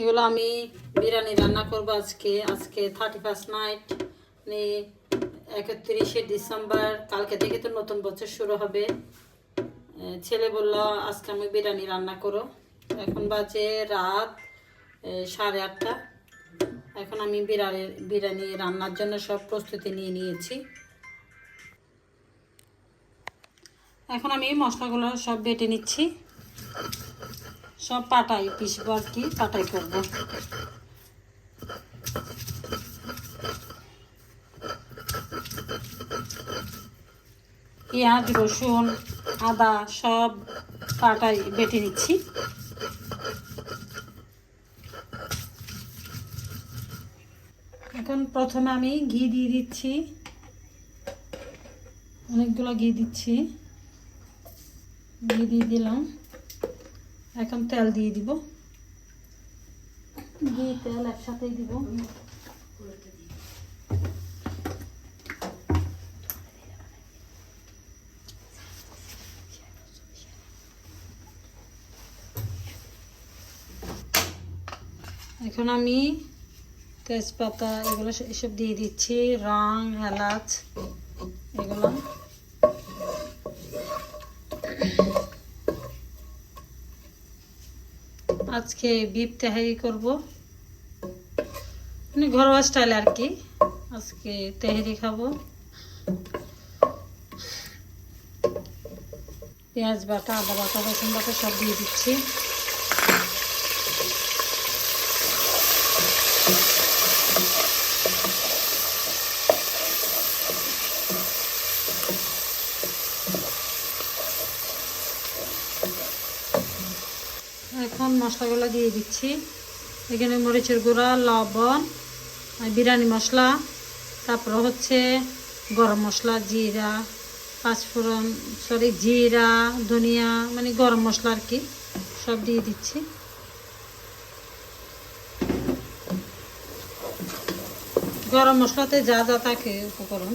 এগুলো আমি বিরিয়ানি রান্না করব আজকে। আজকে থার্টি ফার্স্ট নাইট একত্রিশে ডিসেম্বর। কালকে থেকে তো নতুন বছর শুরু হবে। ছেলে বলল, আজকে আমি বিরিয়ানি রান্না করো। এখন বাজে রাত সাড়ে আটটা। এখন আমি বিরিয়ানি বিরিয়ানি রান্নার জন্য সব প্রস্তুতি নিয়ে নিয়েছি। এখন আমি মশলাগুলো সব বেটে নিচ্ছি। সব পাটাই পিসবো আর কি, পাটাই করব। পেঁয়াজ, রসুন, আদা সব পাটাই বেটে নিচ্ছি। এখন প্রথমে আমি ঘি দিয়ে দিচ্ছি। অনেকগুলো ঘি দিচ্ছি। ঘি দিয়ে দিলাম। এখন তেল দিয়ে দিব। ঘি তেল একসাথেই দিব। এখন আমি তেজপাতা এগুলো সব- এসব দিয়ে দিচ্ছি রং এলাচ এগুলো। আজকে বিপ তেহারি করব। মানে ঘরোয়া স্টাইল আর কি। আজকে তেহারি খাব। পেঁয়াজ বাটা, আদা বাটা, রসুন বাটা সব দিয়ে দিচ্ছি। এখন মশলাগুলো দিয়ে দিচ্ছি। এখানে মরিচের গুঁড়া, লবণ আর বিরিয়ানি মশলা। তারপর হচ্ছে গরম মশলা, জিরা, পাঁচফোড়ন সরি জিরা, ধনিয়া মানে গরম মশলা আর কি, সব দিয়ে দিচ্ছি। গরম মশলাতে যা যা থাকে উপকরণ।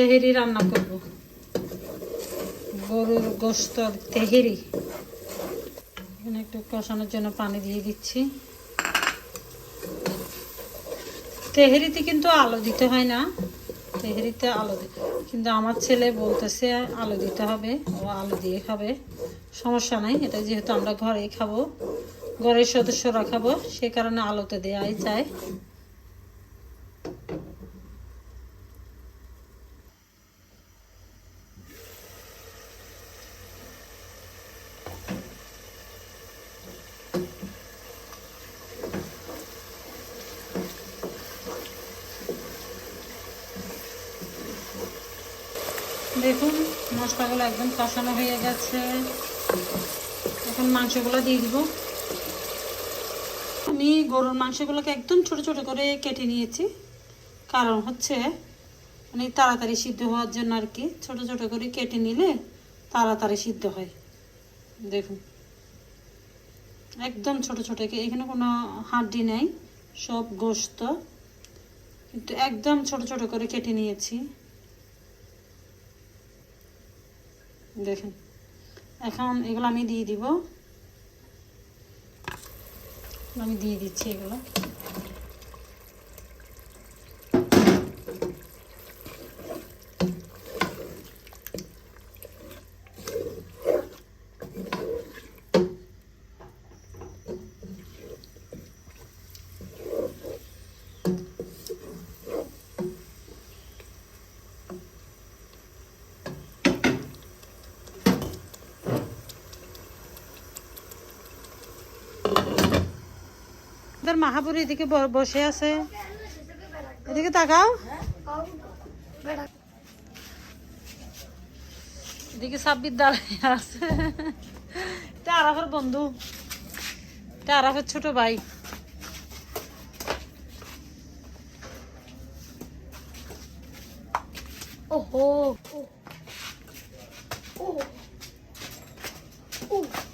তেহেরি রান্না করব। গরুর গোস্ত তেহেরি। এখানে একটু কষানোর জন্য পানি দিয়ে দিচ্ছি। তেহেরিতে কিন্তু আলো দিতে হয় না। তেহেরিতে আলো কিন্তু আমার ছেলে বলতেছে আলো দিতে হবে, ও আলো দিয়ে খাবে। সমস্যা নাই, এটা যেহেতু আমরা ঘরেই খাব, ঘরের সদস্যরা খাব, সে কারণে আলোতে দেওয়াই যায়। দেখুন, মশলাগুলো একদম কষানো হয়ে গেছে। এখন মাংসগুলো দিয়ে দিব। আমি গরুর মাংসগুলোকে একদম ছোট ছোট করে কেটে নিয়েছি। কারণ হচ্ছে মানে তাড়াতাড়ি সিদ্ধ হওয়ার জন্য আর কি, ছোট ছোট করে কেটে নিলে তাড়াতাড়ি সিদ্ধ হয়। দেখুন। একদম ছোট ছোট এখানে কোনো হাড্ডি নেই, সব গোস্ত কিন্তু একদম ছোট ছোট করে কেটে নিয়েছি। দেখেন। এখন এগুলো আমি দিয়ে দিব। আমি দিয়ে দিচ্ছি এগুলো। তোর মাহাপুর এদিকে বসে আছে। এদিকে তাকাও। এদিকে সাব্বির দাঁড়িয়ে আছে। এটা আরাফের বন্ধু। এটা আরাফের ছোট ভাই। ওহো। কি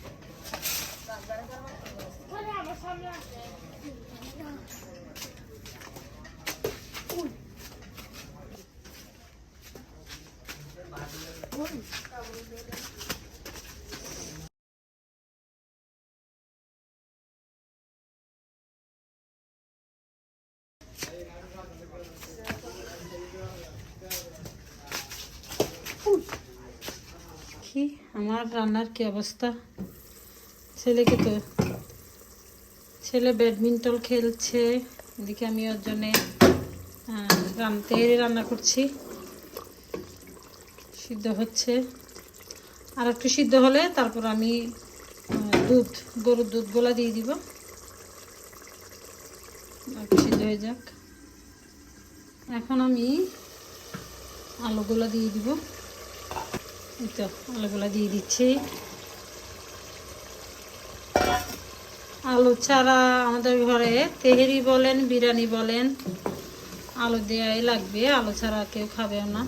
আমার রান্নার কি অবস্থা ছেলেকে তো ছেলে ব্যাডমিন্টন খেলছে। এদিকে আমি ওর জন্যে তেহারি রান্না করছি। সিদ্ধ হচ্ছে। আর একটু সিদ্ধ হলে তারপর আমি দুধ, গরুর দুধ গোলা দিয়ে দিব। সিদ্ধ হয়ে যাক। এখন আমি আলুগুলো দিয়ে দিব। এই তো, আলুগুলো দিয়ে দিচ্ছি। আলু ছাড়া আমাদের ঘরে তেহেরি বলেন, বিরিয়ানি বলেন, আলু দেওয়াই লাগবে। আলু ছাড়া কেউ খাবে না।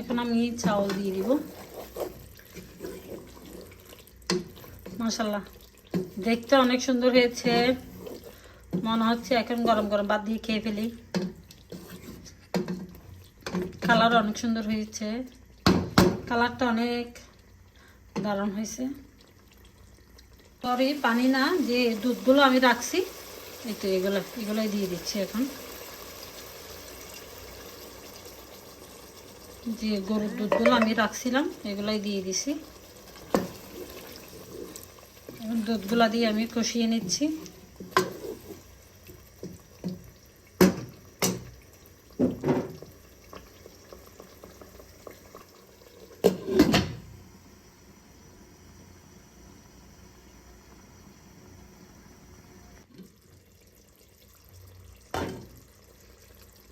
এখন আমি চাউল দিয়ে দিব। মাসাল্লাহ দেখতে অনেক সুন্দর হয়েছে। মনে হচ্ছে এখন গরম গরম ভাত দিয়ে খেয়ে ফেলি। কালার অনেক সুন্দর হয়েছে। কালারটা অনেক দারুণ হয়েছে। সরি পানি না, যে দুধগুলো আমি রাখছি, এই তো এগুলো, এগুলোই দিয়ে দিচ্ছি এখন। যে গরুর দুধগুলো আমি রাখছিলাম, এগুলাই দিয়ে দিছি। দুধগুলা দিয়ে আমি কষিয়ে নিচ্ছি।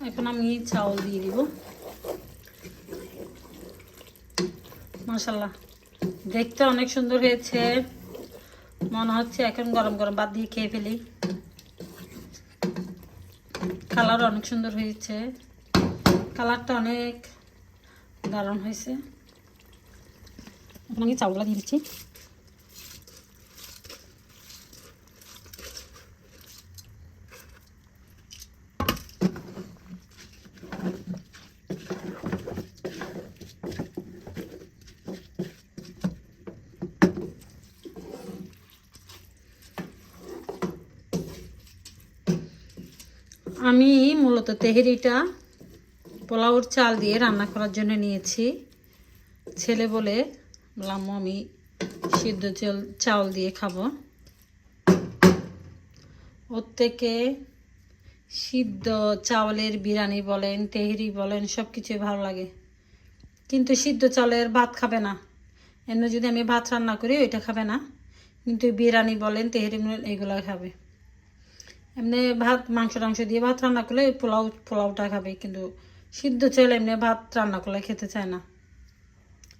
এখন আমি চাউল দিয়ে দিব। মাসাল্লাহ দেখতে অনেক সুন্দর হয়েছে। মনে হচ্ছে এখন গরম গরম ভাত দিয়ে খেয়ে ফেলি। কালার অনেক সুন্দর হয়েছে। কালারটা অনেক দারুণ হয়েছে। আমি চাউলটা দিয়ে দিচ্ছি। আমি মূলত তেহেরিটা পোলাওর চাল দিয়ে রান্না করার জন্য নিয়েছি। ছেলে বলে, বললাম, আমি সিদ্ধ চাল চাউল দিয়ে খাব। ওর থেকে সিদ্ধ চাউলের বিরিয়ানি বলেন, তেহেরি বলেন সব কিছুই ভালো লাগে। কিন্তু সিদ্ধ চাউলের ভাত খাবে না। এমনি যদি আমি ভাত রান্না করি, ওইটা খাবে না। কিন্তু বিরিয়ানি বলেন, তেহেরি এগুলো খাবে। এমনি ভাত, মাংস, টাংস দিয়ে ভাত রান্না করলে পোলাও, পোলাওটা খাবে, কিন্তু সিদ্ধ চাইলে এমনি ভাত রান্না করলে খেতে চায় না।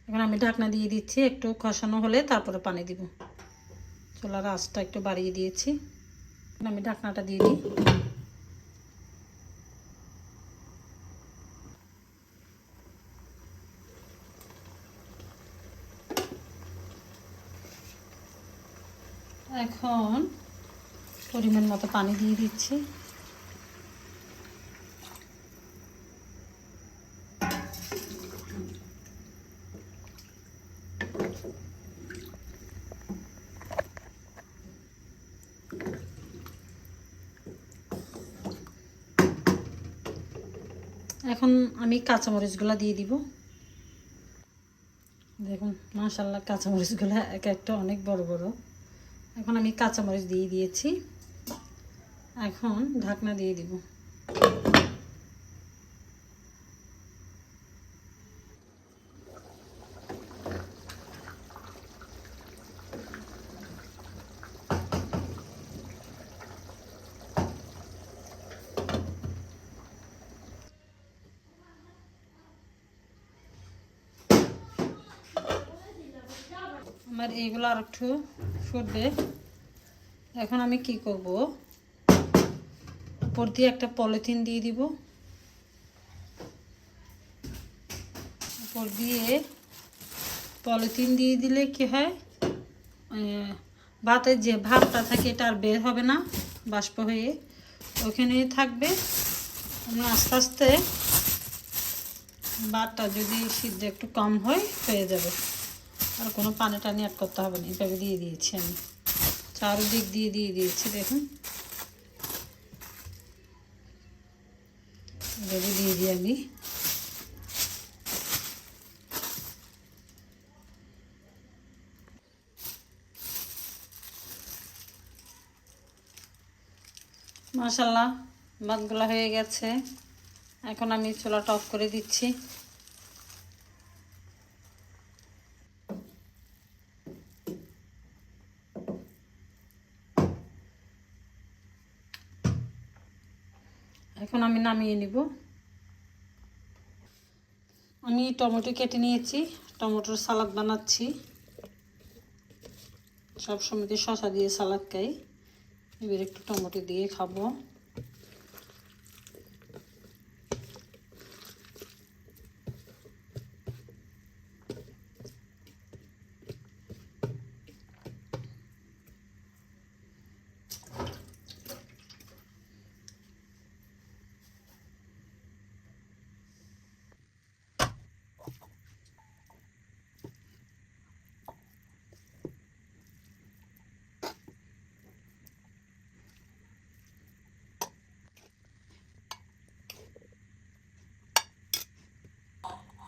এখন আমি ঢাকনা দিয়ে দিচ্ছি, একটু কষানো হলে তারপরে পানি দিব। চুলার আঁচটা একটু বাড়িয়ে দিয়েছি। আমি ঢাকনাটা দিয়ে দিই। এখন পরিমাণ মতো পানি দিয়ে দিচ্ছি। এখন আমি কাঁচামরিচগুলো দিয়ে দিব। দেখুন মাশাল্লাহ কাঁচামরিচগুলো এক একটা অনেক বড় বড়। এখন আমি কাঁচামরিচ দিয়ে দিয়েছি। এখন ঢাকনা দিয়ে দিব। আমার এইগুলো আর একটু ফুটবে। এখন আমি কি করব? উপর দিয়ে একটা পলিথিন দিয়ে দিব। উপর দিয়ে পলিথিন দিয়ে দিলে কি হয়? ভাতের যে ভাতটা থাকে এটা আর বের হবে না, বাষ্প হয়ে। ওখানেই থাকবে। এবং আস্তে আস্তে ভাতটা যদি সিদ্ধ একটু কম হয়, হয়ে যাবে। আর কোনো পানি টানি অ্যাড করতে হবে না। এভাবে দিয়ে দিয়েছি আমি। চারদিক দিয়ে দিয়ে দিয়েছি, দেখুন। এভাবে দিয়ে দিই আমি। মাশাল্লাহ ভাতগুলো হয়ে গেছে। এখন আমি চুলাটা অফ করে দিচ্ছি এখন আমি নামিয়ে নিব। আমি টমেটো কেটে নিয়েছি, টমেটোর সালাদ বানাচ্ছি। সব সময় শশা দিয়ে সালাদ খাই। এবার একটু টমেটো দিয়ে খাব।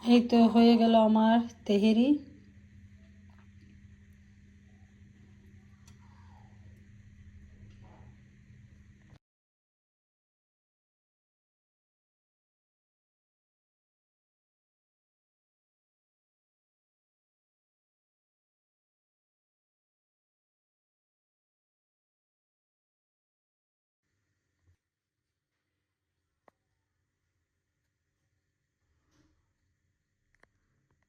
এই তো হয়ে গেল আমার তেহেরি।